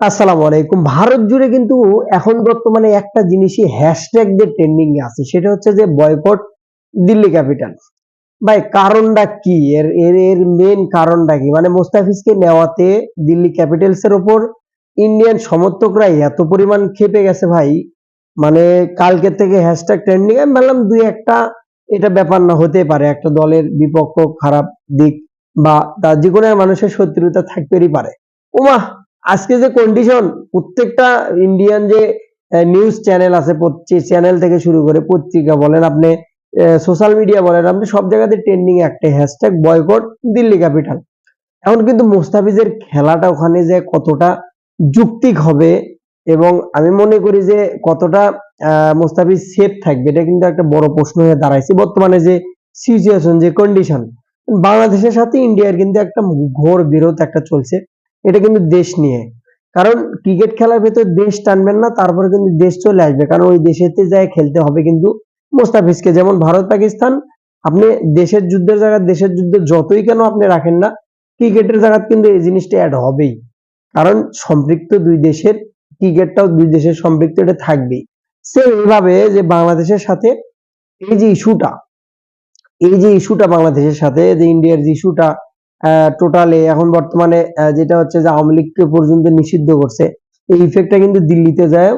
আসসালামু আলাইকুম। ভারত জুড়ে কিন্তু এখন বর্তমানে একটা জিনিসই হ্যাশট্যাগ দিয়ে ট্রেন্ডিং এ আছে, সেটা হচ্ছে যে বয়কট দিল্লি ক্যাপিটাল ভাই, কারণটা কি? এর এর এর মেন কারণটা কি? মানে মোস্তাফিজকে নেওয়াতে দিল্লি ক্যাপিটালস এর উপর ইন্ডিয়ান সমর্থকরা এত পরিমাণ খেপে গেছে ভাই। মানে কালকে থেকে হ্যাশট্যাগ ট্রেন্ডিং আমি ভাবলাম দুই একটা এটা ব্যাপার না হতে পারে। একটা দলের বিপক্ষ খারাপ দিক বা তার যে কোনো মানুষের শত্রুতা থাকতেই পারে। ওমা আজকে যে কন্ডিশন প্রত্যেকটা ইন্ডিয়ান যে নিউজ চ্যানেল আছে চ্যানেল থেকে শুরু করে পত্রিকা বলেন আপনি সোশ্যাল মিডিয়া বলেন, আপনি সব জায়গাতে ট্রেন্ডিং একটা হ্যাশট্যাগ বয়কট দিল্লি ক্যাপিটাল এখন কিন্তু মোস্তাফিজের খেলাটা ওখানে যে কতটা যুক্তিক হবে এবং আমি মনে করি যে কতটা মোস্তাফিজ সেফ থাকবে, এটা কিন্তু একটা বড় প্রশ্ন হয়ে দাঁড়াইছে বর্তমানে যে সিচুয়েশন যে কন্ডিশন বাংলাদেশের সাথে ইন্ডিয়ার কিন্তু একটা ঘোর বিরোধ একটা চলছে। এটা কিন্তু দেশ নিয়ে। কারণ ক্রিকেট খেলার ভেতর দেশ টানবেন না, তারপরে কিন্তু দেশ চলে আসবে। কারণ ওই দেশেতে যায় খেলতে হবে কিন্তু মোস্তাফিজকে। যেমন ভারত, পাকিস্তান, আপনি দেশের যুদ্ধের জায়গায়, দেশের যুদ্ধ যতই কেন আপনি রাখেন না ক্রিকেটের জায়গায় কিন্তু এই জিনিসটা অ্যাড হবেই। কারণ সম্পৃক্ত দুই দেশের ক্রিকেটটাও দুই দেশের সম্পৃক্ত, এটা থাকবেই। সেম এইভাবে যে বাংলাদেশের সাথে এই যে ইস্যুটা এই যে ইস্যুটা বাংলাদেশের সাথে, যে ইন্ডিয়ার যে ইস্যুটা টোটালে এখন বর্তমানে যেটা হচ্ছে যে আওয়ামী লীগকে পর্যন্ত নিষিদ্ধ করছে, এই ইফেক্টটা কিন্তু দিল্লিতে যায়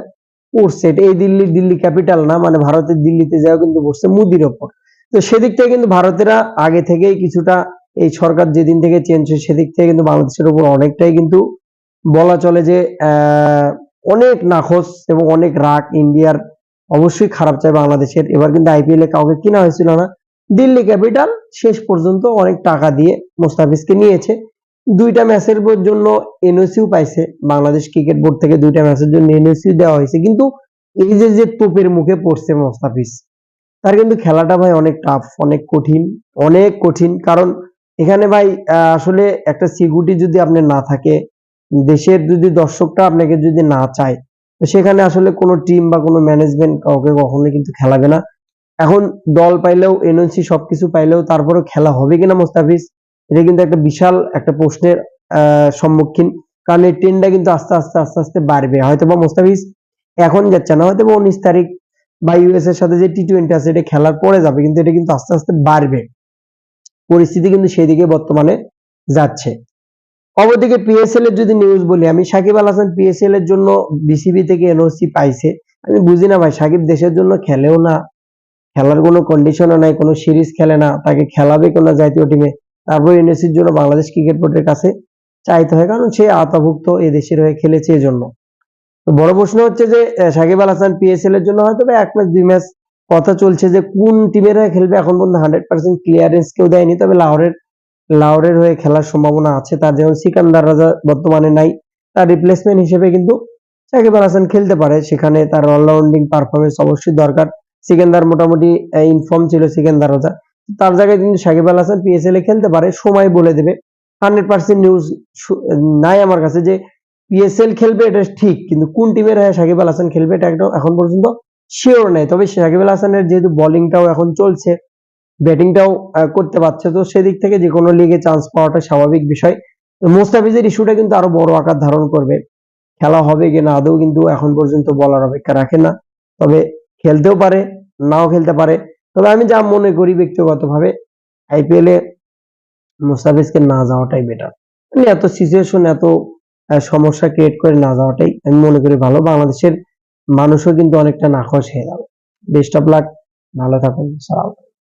পড়ছে। এটা এই দিল্লি দিল্লি ক্যাপিটাল না মানে ভারতের দিল্লিতে যায় কিন্তু পড়ছে মুদির ওপর। তো সেদিক থেকে কিন্তু ভারতেরা আগে থেকেই কিছুটা এই সরকার যেদিন থেকে চেঞ্জ হয়েছে, সেদিক থেকে কিন্তু বাংলাদেশের উপর অনেকটাই কিন্তু বলা চলে যে অনেক নাখোশ এবং অনেক রাগ। ইন্ডিয়ার অবশ্যই খারাপ চায় বাংলাদেশের। এবার কিন্তু আইপিএল এ কাউকে কিনা হয়েছিল না। দিল্লি ক্যাপিটাল শেষ পর্যন্ত অনেক টাকা দিয়ে মোস্তাফিজকে নিয়েছে। দুইটা ম্যাচের জন্য এনওসিও পাইছে। বাংলাদেশ ক্রিকেট বোর্ড থেকে দুইটা ম্যাচের জন্য এনওসিও দেওয়া হয়েছে। কিন্তু এই যে যে তোপের মুখে পড়ছে মোস্তাফিজ, তার কিন্তু খেলাটা ভাই অনেক টাফ অনেক কঠিন অনেক কঠিন। কারণ এখানে ভাই আসলে একটা সিকিউরিটি যদি আপনি না থাকে, দেশের যদি দর্শকটা আপনাকে যদি না চায় সেখানে আসলে কোনো টিম বা কোনো ম্যানেজমেন্ট কাউকে কখনো কিন্তু খেলাবে না। এখন দল পাইলেও এনওসি সবকিছু পাইলেও তারপরে খেলা হবে কিনা মোস্তাফিজ, এটা কিন্তু একটা বিশাল একটা প্রশ্নের সম্মুখীন। কারণ এই ট্রেনটা কিন্তু আস্তে আস্তে আস্তে আস্তে বাড়বে। হয়তো বা মোস্তাফিজ এখন যাচ্ছে না হয়তো বা উনিশ তারিখ বা ইউএস এর সাথে যে টি টোয়েন্টি আছে, এটা খেলার পরে যাবে, কিন্তু এটা কিন্তু আস্তে আস্তে বাড়বে। পরিস্থিতি কিন্তু সেদিকে বর্তমানে যাচ্ছে। অপরদিকে পিএসএল এর যদি নিউজ বলি, আমি সাকিব আল হাসান পিএসএল এর জন্য বিসিবি থেকে এনওসি পাইছে। আমি বুঝি না ভাই, সাকিব দেশের জন্য খেলেও না খেলার কোনো কন্ডিশনও নাই, কোনো সিরিজ খেলে না, তাকে খেলাবে কোনো জাতীয় টিমে তারপর এনএসির জন্য বাংলাদেশ ক্রিকেট বোর্ডের কাছে চাইতে হয়, কারণ সে আওতাভুক্ত এ দেশের হয়ে খেলেছে এজন্য। তো বড় প্রশ্ন হচ্ছে যে সাকিব আল হাসান পিএসএল এর জন্য হয়তো এক ম্যাচ, দুই ম্যাচ কথা চলছে যে কোন টিমের হয়ে খেলবে, এখন পর্যন্ত হান্ড্রেড পার্সেন্ট ক্লিয়ারেন্স কেউ দেয়নি, তবে লাহোরের লাহোরের হয়ে খেলার সম্ভাবনা আছে। তার যেমন সিকান্দার রাজা বর্তমানে নাই, তার রিপ্লেসমেন্ট হিসেবে কিন্তু সাকিব আল হাসান খেলতে পারে। সেখানে তার অলরাউন্ডিং পারফরমেন্স অবশ্যই দরকার। সিকান্দার মোটামুটি ইনফর্ম ছিল সিকান্দার রাজা তার জায়গায় কিন্তু সাকিব আল হাসান পিএসএল এ খেলতে পারে, সময় বলে দেবে। হান্ড্রেড পার্সেন্ট নিউজ নাই আমার কাছে যে পিএসএল খেলবে এটা ঠিক, কিন্তু কোন টিমের হয়ে সাকিব আল হাসান খেলবে এটা একদম এখন পর্যন্ত শিওর নেই। তবে সাকিব আল হাসানের যেহেতু বোলিংটাও এখন চলছে ব্যাটিংটাও করতে পারছে, তো সেদিক থেকে যে কোনো লিগে চান্স পাওয়াটা স্বাভাবিক বিষয়। মোস্তাফিজের ইস্যুটা কিন্তু আরও বড় আকার ধারণ করবে। খেলা হবে কিনা, আদৌ কিন্তু এখন পর্যন্ত বলার অপেক্ষা রাখে না। তবে খেলতেও পারে, নাও খেলতে পারে। তবে আমি যা মনে করি ব্যক্তিগতভাবে আইপিএল এ মুস্তাফিজকে না যাওয়াটাই বেটার মানে এত সিচুয়েশন এত সমস্যা ক্রিয়েট করে না যাওয়াটাই আমি মনে করি ভালো। বাংলাদেশের মানুষও কিন্তু অনেকটা নাখোশ হয়ে যাবে। বেস্ট অফ লাক ভালো থাকুন, সালাম।